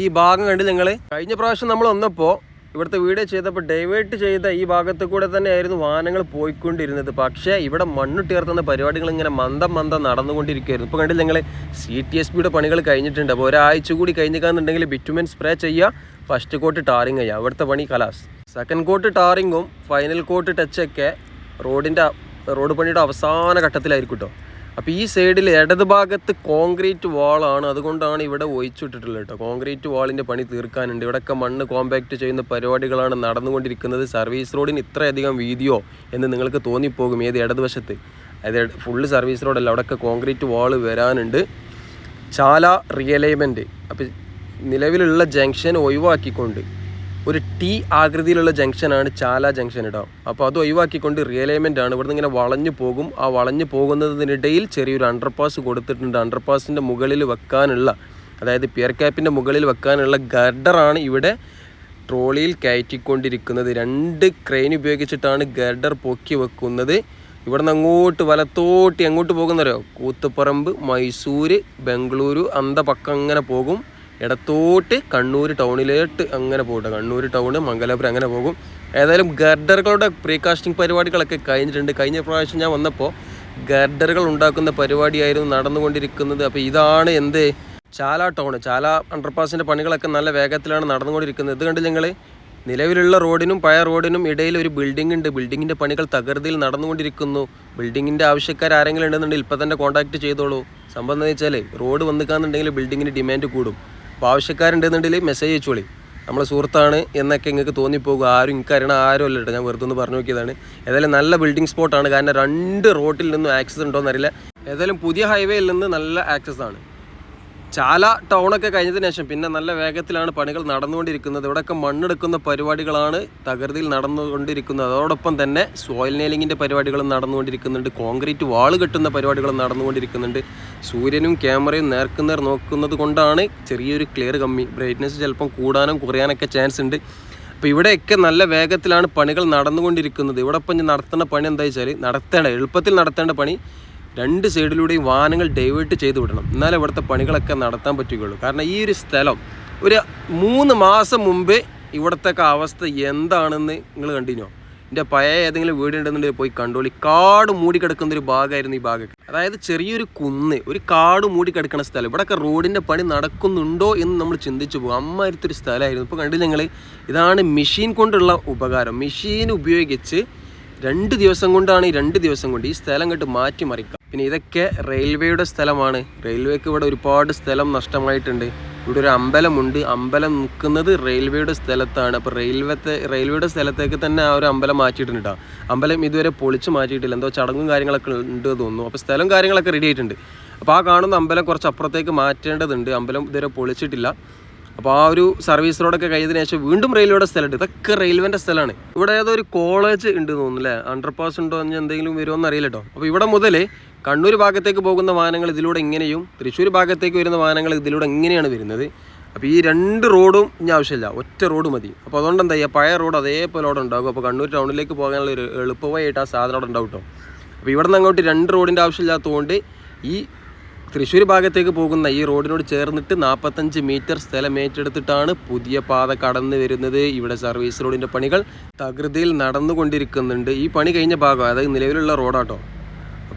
ഈ ഭാഗം കണ്ട് നിങ്ങൾ കഴിഞ്ഞ പ്രാവശ്യം നമ്മൾ വന്നപ്പോൾ ഇവിടുത്തെ വീഡിയോ ചെയ്തപ്പോൾ ഡൈവേർട്ട് ചെയ്ത ഈ ഭാഗത്ത് കൂടെ തന്നെയായിരുന്നു വാഹനങ്ങൾ പോയിക്കൊണ്ടിരുന്നത്. പക്ഷേ ഇവിടെ മണ്ണിട്ടുയർത്തുന്ന പരിപാടികൾ ഇങ്ങനെ മന്ദം മന്ദം നടന്നുകൊണ്ടിരിക്കുകയായിരുന്നു. ഇപ്പോൾ കണ്ടില്ല ഞങ്ങൾ സി ടി എസ് ബിയുടെ പണികൾ കഴിഞ്ഞിട്ടുണ്ട്. അപ്പോൾ ഒരാഴ്ച കൂടി കഴിഞ്ഞിക്കാന്നുണ്ടെങ്കിൽ ബിറ്റുമെൻ സ്പ്രേ ചെയ്യുക ഫസ്റ്റ് കോട്ട് ടാറിങ് ചെയ്യുക. അവിടുത്തെ പണി കലാസ്. സെക്കൻഡ് കോട്ട് ടാറിങ്ങും ഫൈനൽ കോട്ട് ടച്ചൊക്കെ റോഡിന്റെ റോഡ് പണിയുടെ അവസാന ഘട്ടത്തിലായിരിക്കും കേട്ടോ അപ്പോൾ ഈ സൈഡിൽ ഇടത് ഭാഗത്ത് കോൺക്രീറ്റ് വാളാണ് അതുകൊണ്ടാണ് ഇവിടെ ഒഴിച്ചിട്ടിട്ടുള്ളത് കേട്ടോ കോൺക്രീറ്റ് വാളിന്റെ പണി തീർക്കാനുണ്ട്. ഇവിടെയൊക്കെ മണ്ണ് കോമ്പാക്റ്റ് ചെയ്യുന്ന പരിപാടികളാണ് നടന്നുകൊണ്ടിരിക്കുന്നത്. സർവീസ് റോഡിന് ഇത്രയധികം വീതിയോ എന്ന് നിങ്ങൾക്ക് തോന്നിപ്പോകും ഏത് ഇടതുവശത്ത് അതായത് ഫുള്ള് സർവീസ് റോഡല്ല അവിടെയൊക്കെ കോൺക്രീറ്റ് വാൾ വരാനുണ്ട്. ചാല റിയലൈൻമെന്റ് അപ്പോൾ നിലവിലുള്ള ജംഗ്ഷൻ ഒഴിവാക്കിക്കൊണ്ട് ഒരു ടി ആകൃതിയിലുള്ള ജംഗ്ഷനാണ് ചാല ജംഗ്ഷൻ ഇടാം അപ്പോൾ അത് ഒഴിവാക്കിക്കൊണ്ട് റിയലൈൻമെന്റ് ആണ്. ഇവിടുന്ന് ഇങ്ങനെ വളഞ്ഞു പോകും. ആ വളഞ്ഞു പോകുന്നതിനിടയിൽ ചെറിയൊരു അണ്ടർപാസ് കൊടുത്തിട്ടുണ്ട്. അണ്ടർപാസിന്റെ മുകളിൽ വെക്കാനുള്ള അതായത് പിയർ ക്യാപ്പിന്റെ മുകളിൽ വെക്കാനുള്ള ഗർഡറാണ് ഇവിടെ ട്രോളിയിൽ കയറ്റിക്കൊണ്ടിരിക്കുന്നത്. രണ്ട് ക്രെയിൻ ഉപയോഗിച്ചിട്ടാണ് ഗർഡർ പൊക്കി വെക്കുന്നത്. ഇവിടെ നിന്ന് അങ്ങോട്ട് വലത്തോട്ട് എങ്ങോട്ട് പോകുന്നവരോ കൂത്തുപറമ്പ് മൈസൂര് ബംഗളൂരു അന്ത പക്കം അങ്ങനെ പോകും. ഇടത്തോട്ട് കണ്ണൂർ ടൗണിലേട്ട് അങ്ങനെ പോകട്ടെ കണ്ണൂർ ടൗൺ മംഗലാപുരം അങ്ങനെ പോകും. ഏതായാലും ഗർഡറുകളുടെ പ്രീകാസ്റ്റിംഗ് പരിപാടികളൊക്കെ കഴിഞ്ഞിട്ടുണ്ട്. കഴിഞ്ഞ പ്രാവശ്യം ഞാൻ വന്നപ്പോൾ ഗർഡറുകൾ ഉണ്ടാക്കുന്ന പരിപാടിയായിരുന്നു നടന്നുകൊണ്ടിരിക്കുന്നത്. അപ്പോൾ ഇതാണ് എന്ത്? ചാല ടൗൺ. ചാല അണ്ടർപാസിന്റെ പണികളൊക്കെ നല്ല വേഗത്തിലാണ് നടന്നുകൊണ്ടിരിക്കുന്നത്. ഇത് കണ്ടില്ല നിങ്ങൾ നിലവിലുള്ള റോഡിനും പഴയ റോഡിനും ഇടയിൽ ഒരു ബിൽഡിംഗ് ഉണ്ട്. ബിൽഡിങ്ങിന്റെ പണികൾ തകൃതിയിൽ നടന്നുകൊണ്ടിരിക്കുന്നു. ബിൽഡിങ്ങിന്റെ ആവശ്യക്കാർ ആരെങ്കിലും ഉണ്ടെന്നുണ്ടെങ്കിൽ ഇപ്പം തന്നെ കോൺടാക്ട് ചെയ്തോളൂ. സംഭവം എന്താ വെച്ചാൽ റോഡ് വന്നിക്കാന്നുണ്ടെങ്കിൽ ബിൽഡിങ്ങിന് ഡിമാൻഡ് കൂടും. അപ്പോൾ ആവശ്യക്കാരുണ്ടെന്നുണ്ടെങ്കിൽ മെസ്സേജ് അയച്ചോളി. നമ്മളെ സുഹൃത്താണ് എന്നൊക്കെ നിങ്ങൾക്ക് തോന്നിപ്പോകും. ആരും ഇക്കാരണം ആരും അല്ല കേട്ടോ. ഞാൻ വെറുതെ ഒന്ന് പറഞ്ഞു നോക്കിയതാണ്. ഏതായാലും നല്ല ബിൽഡിംഗ് സ്പോട്ടാണ് കാരണം രണ്ട് റോട്ടിൽ നിന്നും ആക്സസ് ഉണ്ടോയെന്നറിയില്ല ഏതായാലും പുതിയ ഹൈവേയിൽ നിന്ന് നല്ല ആക്സസ് ആണ്. ചാല ടൗണൊക്കെ കഴിഞ്ഞതിന് ശേഷം പിന്നെ നല്ല വേഗത്തിലാണ് പണികൾ നടന്നുകൊണ്ടിരിക്കുന്നത്. ഇവിടെയൊക്കെ മണ്ണെടുക്കുന്ന പരിപാടികളാണ് തകൃതിയിൽ നടന്നുകൊണ്ടിരിക്കുന്നത്. അതോടൊപ്പം തന്നെ സോയിൽ നെയിലിങ്ങിന്റെ പരിപാടികളും നടന്നുകൊണ്ടിരിക്കുന്നുണ്ട്. കോൺക്രീറ്റ് വാൾ കെട്ടുന്ന പരിപാടികളും നടന്നുകൊണ്ടിരിക്കുന്നുണ്ട്. സൂര്യനും ക്യാമറയും നേർക്കുനേർ നോക്കുന്നത് കൊണ്ടാണ് ചെറിയൊരു ക്ലിയർ കമ്മി. ബ്രൈറ്റ്നസ് ചിലപ്പം കൂടാനും കുറയാനൊക്കെ ചാൻസ് ഉണ്ട്. അപ്പോൾ ഇവിടെയൊക്കെ നല്ല വേഗത്തിലാണ് പണികൾ നടന്നുകൊണ്ടിരിക്കുന്നത്. ഇവിടെ ഇപ്പം നടത്തേണ്ട പണി എന്താ വെച്ചാൽ നടത്തേണ്ട എളുപ്പത്തിൽ നടത്തേണ്ട പണി രണ്ട് സൈഡിലൂടെയും വാഹനങ്ങൾ ഡൈവേർട്ട് ചെയ്ത് വിടണം. എന്നാലേ ഇവിടുത്തെ പണികളൊക്കെ നടത്താൻ പറ്റുകയുള്ളൂ. കാരണം ഈ ഒരു സ്ഥലം ഒരു മൂന്ന് മാസം മുമ്പേ ഇവിടുത്തെ അവസ്ഥ എന്താണെന്ന് നിങ്ങൾ കണ്ടിനോ എന്റെ പഴയ ഏതെങ്കിലും വീടുണ്ടെന്നുണ്ടെങ്കിൽ പോയി കണ്ടോളി. കാട് മൂടിക്കിടക്കുന്ന ഒരു ഭാഗമായിരുന്നു ഈ ഭാഗമൊക്കെ. അതായത് ചെറിയൊരു കുന്ന് ഒരു കാട് മൂടിക്കിടക്കുന്ന സ്ഥലം. ഇവിടെയൊക്കെ റോഡിന്റെ പണി നടക്കുന്നുണ്ടോ എന്ന് നമ്മൾ ചിന്തിച്ചു പോകും. അമ്മായിരത്തൊരു സ്ഥലമായിരുന്നു. ഇപ്പോൾ കണ്ടില്ല ഞങ്ങൾ ഇതാണ് മെഷീൻ കൊണ്ടുള്ള ഉപകാരം. മെഷീൻ ഉപയോഗിച്ച് രണ്ട് ദിവസം കൊണ്ടാണ് ഈ രണ്ട് ദിവസം കൊണ്ട് ഈ സ്ഥലം കണ്ട് മാറ്റിമറിക്കാം പിന്നെ ഇതൊക്കെ റെയിൽവേയുടെ സ്ഥലമാണ്. റെയിൽവേക്ക് ഇവിടെ ഒരുപാട് സ്ഥലം നഷ്ടമായിട്ടുണ്ട്. ഇവിടെ ഒരു അമ്പലമുണ്ട്. അമ്പലം നിൽക്കുന്നത് റെയിൽവേയുടെ സ്ഥലത്താണ്. അപ്പോൾ റെയിൽവേത്തെ റെയിൽവേയുടെ സ്ഥലത്തേക്ക് തന്നെ ആ ഒരു അമ്പലം മാറ്റിയിട്ടുണ്ട് കേട്ടോ അമ്പലം ഇതുവരെ പൊളിച്ച് മാറ്റിയിട്ടില്ല. എന്തോ ചടങ്ങും കാര്യങ്ങളൊക്കെ ഉണ്ട് തോന്നുന്നു. അപ്പോൾ സ്ഥലം കാര്യങ്ങളൊക്കെ റെഡി ആയിട്ടുണ്ട്. അപ്പോൾ ആ കാണുന്ന അമ്പലം കുറച്ച് അപ്പുറത്തേക്ക് മാറ്റേണ്ടതുണ്ട്. അമ്പലം ഇതുവരെ പൊളിച്ചിട്ടില്ല. അപ്പോൾ ആ ഒരു സർവീസ് റോഡൊക്കെ കഴിഞ്ഞതിന് ശേഷം വീണ്ടും റെയിൽവേയുടെ സ്ഥലമുണ്ട്. ഇതൊക്കെ റെയിൽവേന്റെ സ്ഥലമാണ്. ഇവിടെ ഏതോ ഒരു കോളേജ് ഉണ്ട് തോന്നുന്നു അല്ലേ അണ്ടർപാസ് ഉണ്ടോ എന്ന് എന്തെങ്കിലും വരുമോ എന്നറിയില്ല കേട്ടോ അപ്പോൾ ഇവിടെ മുതൽ കണ്ണൂർ ഭാഗത്തേക്ക് പോകുന്ന വാഹനങ്ങൾ ഇതിലൂടെ ഇങ്ങനെയും തൃശ്ശൂർ ഭാഗത്തേക്ക് വരുന്ന വാഹനങ്ങൾ ഇതിലൂടെ ഇങ്ങനെയാണ് വരുന്നത്. അപ്പോൾ ഈ രണ്ട് റോഡും ഇനി ആവശ്യമില്ല. ഒറ്റ റോഡ് മതി. അപ്പോൾ അതുകൊണ്ട് എന്താ ചെയ്യുക? പഴയ റോഡ് അതേപോലെ അവിടെ ഉണ്ടാകും. അപ്പോൾ കണ്ണൂർ ടൗണിലേക്ക് പോകാനുള്ള ഒരു എളുപ്പമായിട്ട് ആ സാധനം അവിടെ ഉണ്ടാവും കേട്ടോ അപ്പോൾ ഇവിടെ നിന്ന് അങ്ങോട്ട് രണ്ട് റോഡിന്റെ ആവശ്യമില്ലാത്തതുകൊണ്ട് ഈ തൃശ്ശൂർ ഭാഗത്തേക്ക് പോകുന്ന ഈ റോഡിനോട് ചേർന്നിട്ട് നാൽപ്പത്തഞ്ച് മീറ്റർ സ്ഥലം ഏറ്റെടുത്തിട്ടാണ് പുതിയ പാത കടന്നു വരുന്നത്. ഇവിടെ സർവീസ് റോഡിന്റെ പണികൾ തകൃതിയിൽ നടന്നുകൊണ്ടിരിക്കുന്നുണ്ട്. ഈ പണി കഴിഞ്ഞ ഭാഗം അതായത് നിലവിലുള്ള റോഡാട്ടോ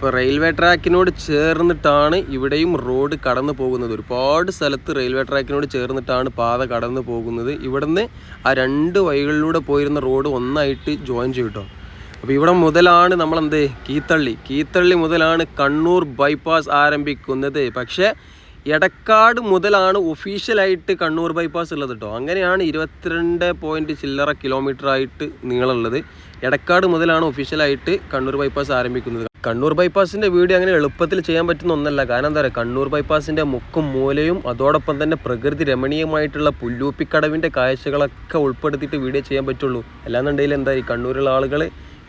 അപ്പോൾ റെയിൽവേ ട്രാക്കിനോട് ചേർന്നിട്ടാണ് ഇവിടെയും റോഡ് കടന്നു പോകുന്നത്. ഒരുപാട് സ്ഥലത്ത് റെയിൽവേ ട്രാക്കിനോട് ചേർന്നിട്ടാണ് പാത കടന്നു പോകുന്നത്. ഇവിടുന്ന് ആ രണ്ട് വഴികളിലൂടെ പോയിരുന്ന റോഡ് ഒന്നായിട്ട് ജോയിൻ ചെയ്യും അപ്പോൾ ഇവിടെ മുതലാണ് നമ്മളെന്ത്? കീത്തള്ളി. കീത്തള്ളി മുതലാണ് കണ്ണൂർ ബൈപ്പാസ് ആരംഭിക്കുന്നത്. പക്ഷേ എടക്കാട് മുതലാണ് ഒഫീഷ്യലായിട്ട് കണ്ണൂർ ബൈപ്പാസ് ഉള്ളത് കേട്ടോ അങ്ങനെയാണ് ഇരുപത്തിരണ്ട് പോയിന്റ് ചില്ലറ കിലോമീറ്റർ ആയിട്ട് നീളമുള്ളത്. എടക്കാട് മുതലാണ് ഒഫീഷ്യലായിട്ട് കണ്ണൂർ ബൈപ്പാസ് ആരംഭിക്കുന്നത്. കണ്ണൂർ ബൈപ്പാസിന്റെ വീഡിയോ അങ്ങനെ എളുപ്പത്തിൽ ചെയ്യാൻ പറ്റുന്ന ഒന്നല്ല. കാരണം എന്താ പറയുക? കണ്ണൂർ ബൈപ്പാസിന്റെ മുക്കും മൂലയും അതോടൊപ്പം തന്നെ പ്രകൃതി രമണീയമായിട്ടുള്ള പുല്ലൂപ്പിക്കടവിന്റെ കാഴ്ചകളൊക്കെ ഉൾപ്പെടുത്തിയിട്ട് വീഡിയോ ചെയ്യാൻ പറ്റുള്ളൂ. അല്ലാന്നുണ്ടെങ്കിൽ എന്താ ഈ കണ്ണൂരിലുള്ള ആളുകൾ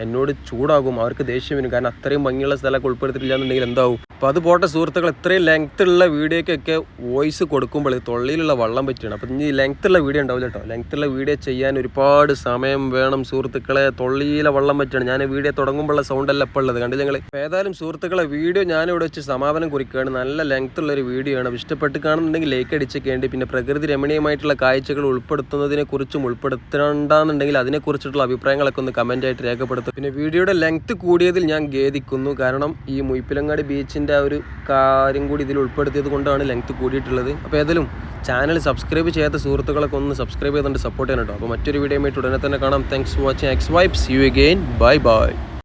എന്നോട് ചൂടാകും അവർക്ക് ദേഷ്യം വരും. കാരണം അത്രയും ഭംഗിയുള്ള സ്ഥലമൊക്കെ ഉൾപ്പെടുത്തിയിട്ടില്ല എന്നുണ്ടെങ്കിൽ എന്താവും? അപ്പോൾ അത് പോട്ടെ സുഹൃത്തുക്കൾ ഇത്രയും ലെങ്ത് ഉള്ള വീഡിയോക്കൊക്കെ വോയിസ് കൊടുക്കുമ്പോൾ തൊള്ളിയിലുള്ള വള്ളം പറ്റിയാണ്. അപ്പോൾ ഇനി ലെങ്ത് ഉള്ള വീഡിയോ ഉണ്ടാവില്ല കേട്ടോ. ലെങ്ത് ഉള്ള വീഡിയോ ചെയ്യാൻ ഒരുപാട് സമയം വേണം സുഹൃത്തുക്കളെ. തൊള്ളിയിലെ വള്ളം പറ്റിയാണ്. ഞാൻ വീഡിയോ തുടങ്ങുമ്പോഴുള്ള സൗണ്ട് അല്ല ഇപ്പോൾ ഉള്ളത്. ഞങ്ങൾ ഏതായാലും സുഹൃത്തുക്കളെ വീഡിയോ ഞാനിവിടെ വെച്ച് സമാപനം കുറിക്കുകയാണ്. നല്ല ലെങ്ത് ഉള്ള ഒരു വീഡിയോ ആണ്. ഇഷ്ടപ്പെട്ട് കാണുന്നുണ്ടെങ്കിൽ ലൈക്ക് അടിച്ചൊക്കെയുണ്ട് പിന്നെ പ്രകൃതി രമണീയമായിട്ടുള്ള കാഴ്ചകൾ ഉൾപ്പെടുത്തുന്നതിനെക്കുറിച്ചും കുറിച്ചും ഉൾപ്പെടുത്തണ്ടെന്നുണ്ടെങ്കിൽ അതിനെക്കുറിച്ചിട്ടുള്ള അഭിപ്രായങ്ങളൊക്കെ ഒന്ന് ആയിട്ട് രേഖപ്പെടുത്തും പിന്നെ വീഡിയോയുടെ ലെങ്ത് കൂടിയതിൽ ഞാൻ ഖേദിക്കുന്നു. കാരണം ഈ മുയ്പ്പിലങ്ങാടി ബീച്ചിന്റെ ആ ഒരു കാര്യം കൂടി ഇതിൽ ഉൾപ്പെടുത്തിയത് കൊണ്ടാണ് ലെങ്ത് കൂടിയിട്ടുള്ളത്. അപ്പോൾ ഏതായാലും ചാനൽ സബ്സ്ക്രൈബ് ചെയ്യാത്ത സുഹൃത്തുക്കളൊക്കെ ഒന്ന് സബ്സ്ക്രൈബ് ചെയ്തുകൊണ്ട് സപ്പോർട്ട് ചെയ്യണം കേട്ടോ. അപ്പോൾ മറ്റൊരു വീഡിയോ ആയിട്ട് ഉടനെ തന്നെ കാണാം. Thanks for watching X vibes you again bye bye